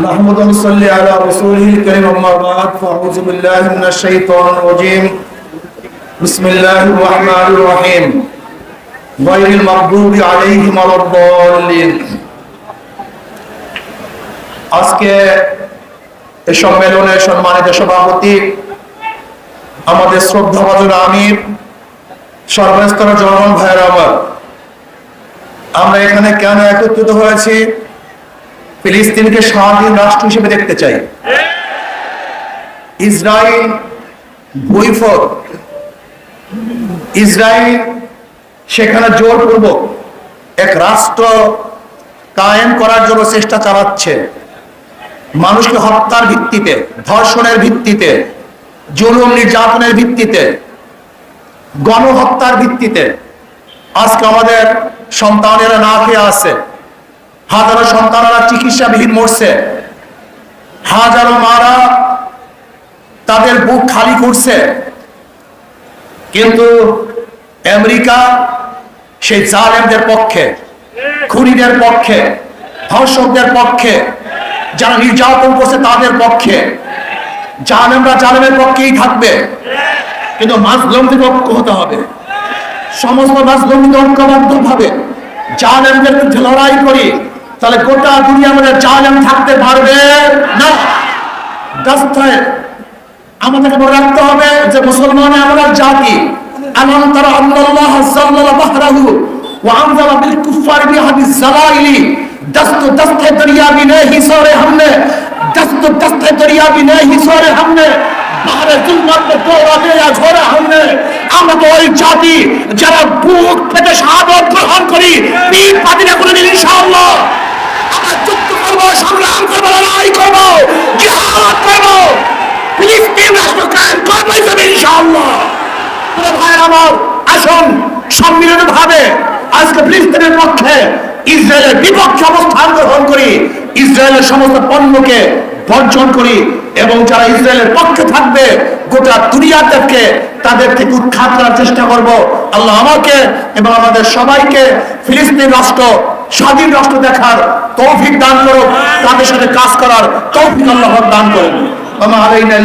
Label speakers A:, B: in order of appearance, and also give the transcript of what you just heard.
A: نحمد ونصلي على رسوله الكريم أما بعد فأعوذ بالله من الشيطان الرجيم بسم الله الرحمن الرحيم غير المغضوب عليهم ولا الضالين আজকে এই সম্মেলনে সম্মানিত সভাপতি আমাদের শ্রদ্ধাভাজন আমির সর্বস্তর জনগণ ভাইয়ের আমার আমরা এখানে কেন একত্রিত হয়েছি ফিলিস্তিনকে স্বাধীন রাষ্ট্র হিসেবে দেখতে চাই। ইসরায়েল বৈফত ইসরায়েল সেখানে জোরপূর্বক এক রাষ্ট্র কায়েম করার জন্য চেষ্টা চালাচ্ছে। মানুষকে হত্যার ভিত্তিতে, ধর্ষণের ভিত্তিতে, জুলুম নির্যাতনের ভিত্তিতে, গণহত্যার ভিত্তিতে। আজকে আমাদের সন্তানেরা না খেয়ে আছে। হাজারো সন্তানেরা চিকিৎসাবিহীন মরছে। হাজারো মারা তাদের বুক খালি করছে। কিন্তু আমেরিকা সেই জালেমদের পক্ষে, খুনিদের পক্ষে, ধর্ষকদের পক্ষে, যারা নির্যাতন করছে তাদের পক্ষে, জালেমরা জালেমের পক্ষেই থাকবে। কিন্তু মাজলমদের ঐক্য হতে হবে। সমস্ত মাজলমদের ঐক্যবদ্ধ ভাবে জালেমদের বিরুদ্ধে লড়াই করি তাহলে গোটা দুনিয়া আমাদের জালেম থাকতে পারবে না রাস্তায় আমাদেরকে মনে রাখতে হবে যে মুসলমান আমরা জাতি আলম তারা আল্লাহ জাল্লাল্লাহ বাহরাহু ওয়া আনজালা বিল কুফার বিহাদি জালাইলি दस्त दस्त दरिया भी नहीं हिसोरे हमने दस्त दस्त दरिया भी नहीं हिसोरे हमने বাহারে জুলমাত पे দৌড়া দেয়া ঝরে हमने আমরা তো ওই জাতি যারা বুক পেতে শাহাদত গ্রহণ আমার আসুন সম্মিলিত ভাবে আজকে ফিলিস্তিনের পক্ষে ইসরায়েলের বিপক্ষে অবস্থান গ্রহণ করি, ইসরায়েলের সমস্ত পণ্যকে বর্জন করি এবং যারা ইসরায়েলের পক্ষে থাকবে, গোটা দুনিয়াদেরকে তাদের থেকে উৎখাত করার চেষ্টা করব। আল্লাহ আমাকে এবং আমাদের সবাইকে ফিলিস্তিন রাষ্ট্র, স্বাধীন রাষ্ট্র দেখার তৌফিক দান করুক, তাদের সাথে কাজ করার তৌফিক আল্লাহ দান করুন আমার আলাইনা